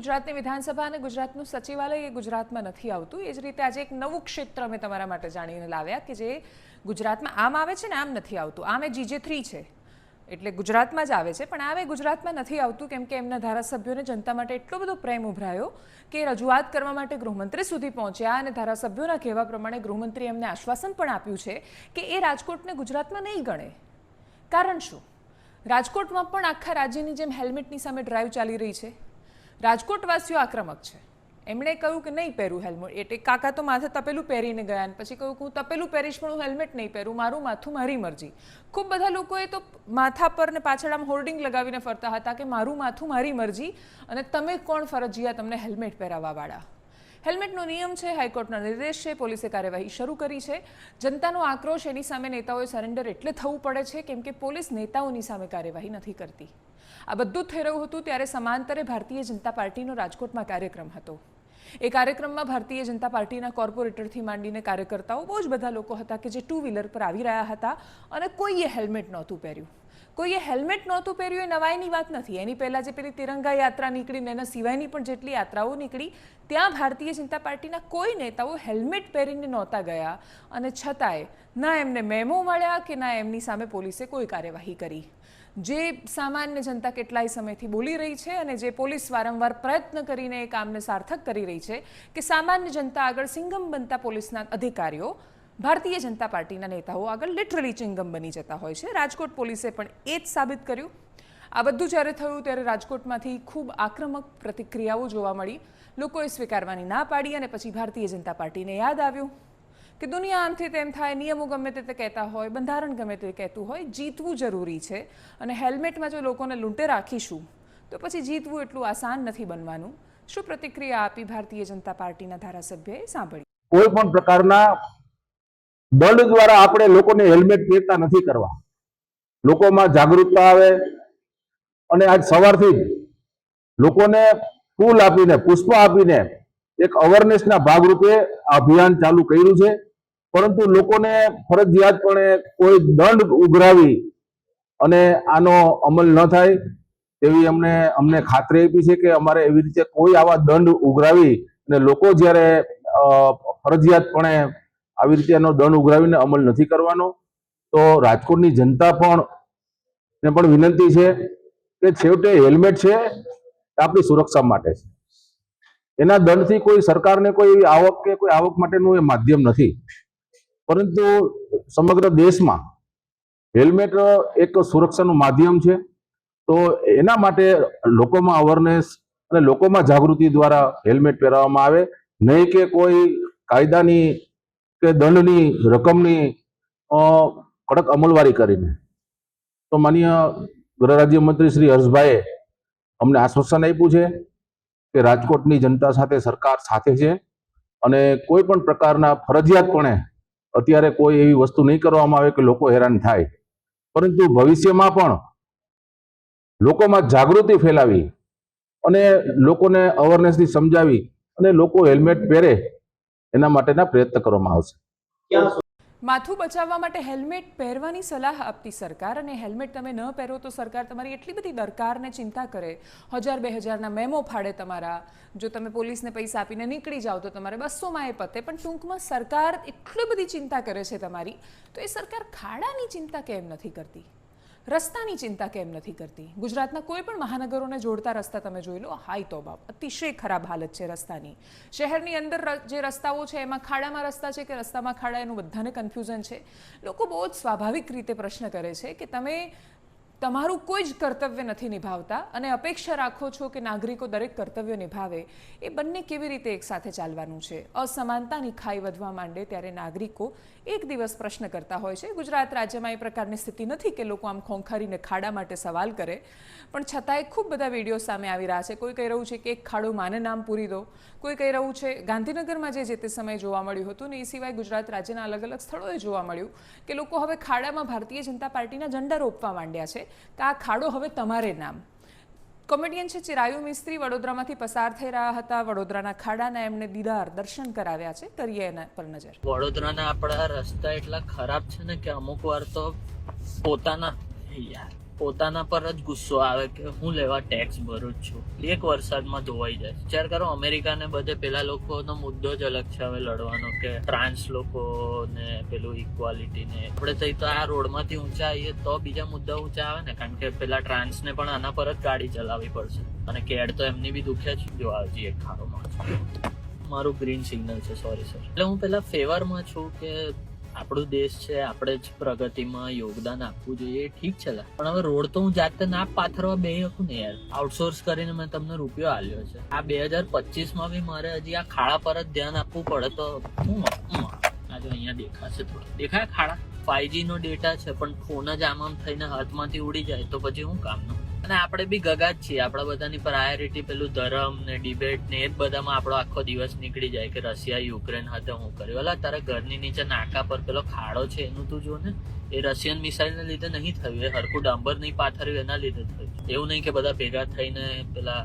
ગુજરાતની વિધાનસભા અને ગુજરાતનું સચિવાલય એ ગુજરાતમાં નથી આવતું. એ જ રીતે આજે એક નવું ક્ષેત્ર અમે તમારા માટે જાણીને લાવ્યા કે જે ગુજરાતમાં આમ આવે છે ને આમ નથી આવતું. આમ એ જીજે થ્રી છે. એટલે ગુજરાતમાં જ આવે છે, પણ આવે ગુજરાતમાં નથી આવતું કેમ કે એમના ધારાસભ્યોને જનતા માટે એટલો બધો પ્રેમ ઉભરાયો કે રજૂઆત કરવા માટે ગૃહમંત્રી સુધી પહોંચ્યા અને ધારાસભ્યોના કહેવા પ્રમાણે ગૃહમંત્રી એમને આશ્વાસન પણ આપ્યું છે કે એ રાજકોટને ગુજરાતમાં નહીં ગણે. કારણ શું? રાજકોટમાં પણ આખા રાજ્યની જેમ હેલ્મેટની સામે ડ્રાઈવ ચાલી રહી છે. રાજકોટવાસીઓ આક્રમક છે. એમણે કહ્યું કે નહીં પહેરું હેલ્મેટ. એટલે કાકા તો માથે તપેલું પહેરીને ગયા અને પછી કહ્યું કે હું તપેલું પહેરીશ પણ હું હેલ્મેટ નહીં પહેરું, મારું માથું મારી મરજી. ખૂબ બધા લોકોએ તો માથા પર ને પાછળ આમ હોર્ડિંગ લગાવીને ફરતા હતા કે મારું માથું મારી મરજી અને તમે કોણ ફરજિયાત તમને હેલ્મેટ પહેરાવવાવાળા? હેલ્મેટનો નિયમ છે, હાઈકોર્ટના નિર્દેશ છે, પોલીસે કાર્યવાહી શરૂ કરી છે. જનતાનો આક્રોશ એની સામે નેતાઓએ સરેન્ડર એટલે થવું પડે છે, કેમ કે પોલીસ નેતાઓની સામે કાર્યવાહી નથી કરતી. આ બધું થઈ રહ્યું હતું ત્યારે સમાંતરે ભારતીય જનતા પાર્ટીનો રાજકોટમાં કાર્યક્રમ હતો. એ કાર્યક્રમમાં ભારતીય જનતા પાર્ટીના કોર્પોરેટરથી માંડીને કાર્યકર્તાઓ, બહુ જ બધા લોકો હતા કે જે ટુ વ્હીલર પર આવી રહ્યા હતા અને કોઈએ હેલ્મેટ નહોતું પહેર્યું. કોઈએ હેલ્મેટ નહોતું પહેર્યું એ નવાઈની વાત નથી. એની પહેલાં જે પેલી તિરંગા યાત્રા નીકળી ને એના સિવાયની પણ જેટલી યાત્રાઓ નીકળી, ત્યાં ભારતીય જનતા પાર્ટીના કોઈ નેતાઓ હેલ્મેટ પહેરીને નહોતા ગયા અને છતાંય ના એમને મેમો મળ્યા કે ના એમની સામે પોલીસે કોઈ કાર્યવાહી કરી. જે સામાન્ય જનતા કેટલાય સમયથી બોલી રહી છે અને જે પોલીસ વારંવાર પ્રયત્ન કરીને એ કામને સાર્થક કરી રહી છે કે સામાન્ય જનતા આગળ સિંગમ બનતા પોલીસના અધિકારીઓ, ભારતીય જનતા પાર્ટીના નેતાઓ આગળ લિટરલી ચિંગમ બની જતા હોય છે. રાજકોટ પોલીસે પણ એ જ સાબિત કર્યું. આ બધું જ્યારે થયું ત્યારે રાજકોટમાંથી ખૂબ આક્રમક પ્રતિક્રિયાઓ જોવા મળી. લોકોએ સ્વીકારવાની ના પાડી અને પછી ભારતીય જનતા પાર્ટીને યાદ આવ્યું. કે દુનિયા આમથી તેમ થાય, નિયમો ગમે તે કહેતા હોય, બંધારણ ગમે તે કહેતું હોય, જીતવું જરૂરી છે. અને હેલ્મેટમાં જો લોકોને લૂંટે રાખીશું, તો પછી જીતવું એટલું આસાન નથી બનવાનું. શું પ્રતિક્રિયા આપી ભારતીય જનતા પાર્ટીના ધારાસભ્યએ સાંભળી? કોઈ પણ પ્રકારના દંડ દ્વારા આપણે લોકોને હેલ્મેટ પહેરતા નથી કરવા. લોકોમાં જાગૃતતા આવે અને આજ સવારથી લોકોને ફૂલ આપીને, પુષ્પ આપીને એક અવેરનેસના ભાગરૂપે અભિયાન ચાલુ કર્યું છે. પરંતુ લોકોને ફરજિયાતપણે કોઈ દંડ ઉઘરાવી અને આનો અમલ ન થાય તેવી અમને અમને ખાતરી આપી છે કે અમારે એવી રીતે કોઈ આવા દંડ ઉઘરાવી અને લોકો જ્યારે ફરજિયાતપણે આવી રીતે એનો દંડ ઉઘરાવીને અમલ નથી કરવાનો, તો રાજકોટની જનતા પણ ને પણ વિનંતી છે કે છેવટે હેલ્મેટ છે, આપણી સુરક્ષા માટે છે. એના દંડથી કોઈ સરકારને કોઈ એવી આવક કે કોઈ આવક માટેનું એ માધ્યમ નથી. પરંતુ સમગ્ર દેશમાં હેલ્મેટ એક સુરક્ષાનું માધ્યમ છે. તો એના માટે લોકોમાં અવેરનેસ અને લોકોમાં જાગૃતિ દ્વારા હેલ્મેટ પહેરાવવામાં આવે. નહીં કે કોઈ કાયદાની કે દંડની રકમની કડક અમલવારી કરીને. તો માનીય ગૃહ રાજ્યમંત્રી શ્રી હર્ષભાઈએ અમને આશ્વાસન આપ્યું છે કે રાજકોટની જનતા સાથે સરકાર સાથે છે અને કોઈ પણ પ્રકારના ફરજિયાતપણે અત્યારે કોઈ એવી વસ્તુ નહીં કરવામાં આવે કે લોકો હેરાન થાય. પરંતુ ભવિષ્યમાં પણ લોકોમાં જાગૃતિ ફેલાવી અને લોકોને અવેરનેસથી સમજાવી અને લોકો હેલ્મેટ પહેરે એના માટેના પ્રયત્ન કરવામાં આવશે. માથું બચાવવા માટે હેલ્મેટ પહેરવાની સલાહ આપતી સરકાર અને હેલ્મેટ તમે ન પહેરો તો સરકાર તમારી એટલી બધી દરકારને ચિંતા કરે. હજાર બે હજારના મેમો ફાડે તમારા. જો તમે પોલીસને પૈસા આપીને નીકળી જાઓ તો તમારે બસોમાં એ પતે, પણ ટૂંકમાં સરકાર એટલી બધી ચિંતા કરે છે તમારી. તો એ સરકાર ખાડાની ચિંતા કેમ નથી કરતી? રસ્તાની ચિંતા કેમ નથી કરતી? ગુજરાતના કોઈ પણ મહાનગરોને જોડતા રસ્તા તમે જોઈ લો હાઈ તો બાપ, અતિશય ખરાબ હાલત છે રસ્તાની. શહેરની અંદર જે રસ્તાઓ છે, એમાં ખાડામાં રસ્તા છે કે રસ્તામાં ખાડા, એનું બધાને કન્ફ્યુઝન છે? લોકો બહુ જ સ્વાભાવિક રીતે પ્રશ્ન કરે છે કે તમે તમારું કોઈ જ કર્તવ્ય નથી નિભાવતા અને અપેક્ષા રાખો છો કે નાગરિકો દરેક કર્તવ્ય નિભાવે, એ બંને કેવી રીતે એકસાથે ચાલવાનું છે? અસમાનતાની ખાઈ વધવા માંડે ત્યારે નાગરિકો એક દિવસ પ્રશ્ન કરતા હોય છે. ગુજરાત રાજ્યમાં એ પ્રકારની સ્થિતિ નથી કે લોકો આમ ખોંખારીને ખાડા માટે સવાલ કરે. પણ છતાંય ખૂબ બધા વીડિયો સામે આવી રહ્યા છે. કોઈ કહી રહ્યું છે કે એક ખાડો માને નામ પૂરી દો. કોઈ કહી રહ્યું છે, ગાંધીનગરમાં જે જે તે સમયે જોવા મળ્યું હતું ને એ સિવાય ગુજરાત રાજ્યના અલગ અલગ સ્થળોએ જોવા મળ્યું કે લોકો હવે ખાડામાં ભારતીય જનતા પાર્ટીના ઝંડા રોપવા માંડ્યા છે. કે આ ખાડો હવે તમારે નામ. કોમેડિયન છે ચિરાયુ મિસ્ત્રી વડોદરામાંથી પસાર થઈ રહ્યા હતા. વડોદરાના ખાડાના એમને દીદાર દર્શન કરાવ્યા છે. કરીએ એના પર નજર. વડોદરાના આપણા રસ્તા એટલા ખરાબ છે ને કે અમુક વાર તો પોતાના યાર. પોતાના પર જ ગુસ્સો આવે કે હું લેવા ટેક્સ ભરું જ છું. એક વરસાદમાં ધોવાઈ જાય. વિચાર કરો, અમેરિકાને બધે પેલા લોકોનો મુદ્દો જ અલગ છે હવે લડવાનો કે ટ્રાન્સ લોકો ને પેલું ઇક્વાલિટી ને આપણે થઈ તો આ રોડમાંથી ઊંચા આવીએ તો બીજા મુદ્દા ઊંચા આવે ને, કારણ કે પેલા ટ્રાન્સ ને પણ આના પર જ ગાડી ચલાવવી પડશે. અને કેડ તો એમની બી દુખે જ જો આવજી એક ખારો મારું ગ્રીન સિગ્નલ છે સોરી સર એટલે હું પેલા ફેવરમાં છું કે આપણો દેશ છે, આપણે જ પ્રગતિમાં યોગદાન આપવું જોઈએ, ઠીક છે પણ હવે રોડ તો હું જાતે ના પાથરવા બે શકું ને યાર. આઉટસોર્સ કરીને મેં તમને રૂપિયો આલ્યો છે. આ બે હજાર પચીસમાં બી મારે હજી આ ખાડા પર જ ધ્યાન આપવું પડે તો હું આ અહીંયા દેખાશે થોડું. દેખાય ખાડા? ફાઈવજી નો ડેટા છે, પણ ફોન જ આમ આમ થઈને હાથમાંથી ઉડી જાય તો પછી હું કામનું અને આપણે બી ગગા જ છીએ. આપણા બધાની પ્રાયોરિટી પેલું ધર્મ ને ડિબેટ ને એ જ બધામાં આપણો આખો દિવસ નીકળી જાય કે રશિયા, યુક્રેન હાથે હું કર્યું. એટલે તારા ઘરની નીચે નાકા પર પેલો ખાડો છે, એનું તું જો ને. એ રશિયન મિસાઇલને લીધે નહીં થયું. એ હરખું ડાંબર નહીં પાથર્યું, એના લીધે થયું. એવું નહીં કે બધા ભેગા થઈને પેલા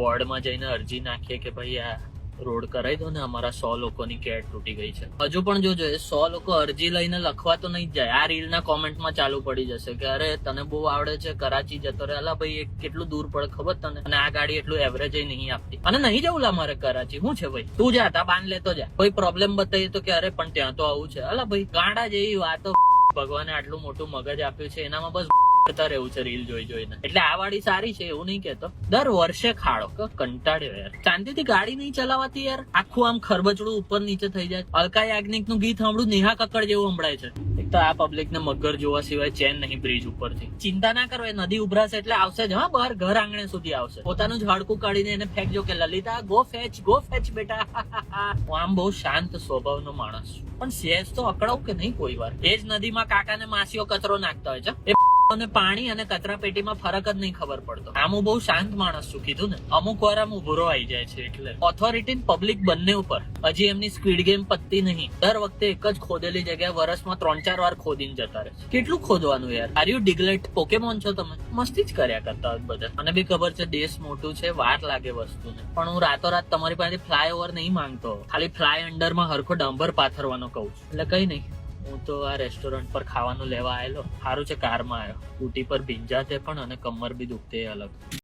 વોર્ડમાં જઈને અરજી નાખીએ કે ભાઈ આ રોડ કરાવી દો ને અમારા સો લોકોની કેટ તૂટી ગઈ છે. હજુ પણ જોજો, એ સો લોકો અરજી લઈને લખવા તો નહીં જાય. આ રીલના કોમેન્ટમાં ચાલુ પડી જશે કે અરે તને બહુ આવડે છે, કરાચી જતો રહે. અલા ભાઈ કેટલું દૂર પડે ખબર તને? અને આ ગાડી એટલું એવરેજ નહીં આપતી. અને નહીં જવું લા મારે કરાચી. શું છે ભાઈ? તું જા, તા બાંધ લેતો જા. કોઈ પ્રોબ્લેમ બતાવીએ તો કે અરે, પણ ત્યાં તો આવું છે. અલા ભાઈ, ગાંડા જેવી વાતો ભગવાને આટલું મોટું મગજ આપ્યું છે. એનામાં બસ કરતા રહેવું છે રીલ જોઈ જોઈને. એટલે આ વાળી સારી છે, એવું નહીં કેતો દર વર્ષે ખાડો. કંટાળ્યો યાર. શાંતિથી ગાડી નહીં ચલાવાતી યાર. આખું આમ ખરબચડું ઉપર નીચે થઈ જાય. અલકા યાજ્ઞિકનું ગીત સાંભળું, નેહા કક્કડ જેવું સંભળાય છે. એક તો આ પબ્લિક ને મગર જોવા સિવાય ચેન નહીં બ્રિજ ઉપરથી. ચિંતા ના કરો નદી ઉભરાશે એટલે આવશે જ, હા, બહાર ઘર આંગણે સુધી આવશે. પોતાનું જ હાડકું કાઢીને એને ફેંકજો કે, Lalita go fetch go fetch બેટા. હું આમ બહુ શાંત સ્વભાવનો માણસ છું. પણ સેજ તો અકળાવ કે નહીં કોઈ વાર? એ જ નદીમાં કાકાને માસીઓ કચરો નાખતા હોય છે. અને પાણી અને કચરા પેટીમાં ફરક જ નહીં ખબર પડતો. આમ હું બહુ શાંત માણસ છું, કીધું ને. અમુક વાર આમ ઉભરો આવી જાય છે, એટલે. ઓથોરિટી પબ્લિક બંને ઉપર. હજી એમની સ્પીડ ગેમ પત્તી નહીં. દર વખતે એક જ ખોદેલી જગ્યાએ વર્ષમાં ત્રણ ચાર વાર ખોદીને જતા રહે કેટલું ખોદવાનું યાર? આર યુ ડિગ્લેટ પોકેમોન છો તમે? મસ્તી જ કર્યા કરતા હોય બધા. મને બી ખબર છે, દેશ મોટું છે, વાર લાગે વસ્તુને. પણ હું રાતોરાત તમારી પાસે ફ્લાય ઓવર નહીં માંગતો. ખાલી ફ્લાય અંડરમાં હરખો ડાંભર પાથરવાનો કહું છું. એટલે કઈ નહીં. હું તો આ રેસ્ટોરન્ટ પર ખાવાનું લેવા આવેલો સારું છે, કારમાં આવ્યો સ્કૂટી પર ભીંજાતે પણ અને કમર બી દુખતે અલગ.